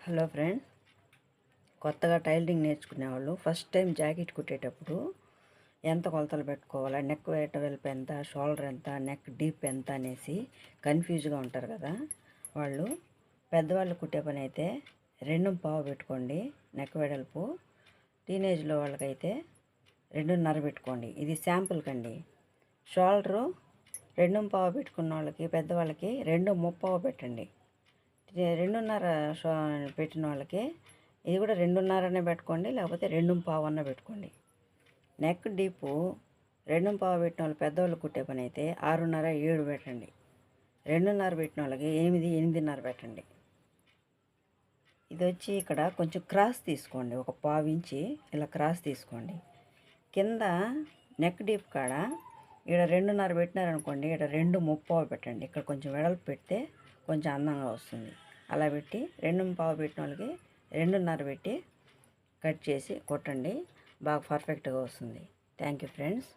Hello friend. కొత్తగా tailoring నేర్చుకునేవాళ్ళు. First time jacket కుట్టేటప్పుడు ఎంత కొలతలు పెట్టుకోవాలా? నెక్ వేట వెలుపు ఎంత? షోల్డర్ ఎంత? నెక్ డీప్ ఎంత అనేసి కన్ఫ్యూజ్గా ఉంటారు కదా. వాళ్ళు పెద్దవాళ్ళు కుట్టే పని అయితే రెండు పావు పెట్టుకోండి నెక్ వెడల్పు. టీనేజ్లో వాళ్ళకైతే రెండున్నర పెట్టుకోండి. ఇది శాంపుల్ కండి. షోల్డరు రెండు పావు పెట్టుకున్న వాళ్ళకి పెద్దవాళ్ళకి రెండు ముప్పావు పెట్టండి. రెండున్నర షో పెట్టిన వాళ్ళకి ఇది కూడా రెండున్నరనే పెట్టుకోండి లేకపోతే రెండు పావు అన్న పెట్టుకోండి. నెక్ డీపు రెండు పావు పెట్టిన వాళ్ళు పెద్దవాళ్ళు కుట్టే పని అయితే ఆరున్నర ఏడు పెట్టండి. రెండున్నర పెట్టిన వాళ్ళకి ఎనిమిది ఎనిమిదిన్నర పెట్టండి. ఇది వచ్చి ఇక్కడ కొంచెం క్రాస్ తీసుకోండి ఒక పావు ఇంచి ఇలా క్రాస్ తీసుకోండి. కింద నెక్ డీప్ కాడ ఇక్కడ రెండున్నర పెట్టినారనుకోండి ఇక్కడ రెండు ముప్పావు పెట్టండి. ఇక్కడ కొంచెం వెడల్పు పెడితే కొంచెం అందంగా వస్తుంది. అలా పెట్టి రెండు పావు పెట్టిన వాళ్ళకి రెండున్నర పెట్టి కట్ చేసి కొట్టండి. బాగా పర్ఫెక్ట్గా వస్తుంది. Thank you friends.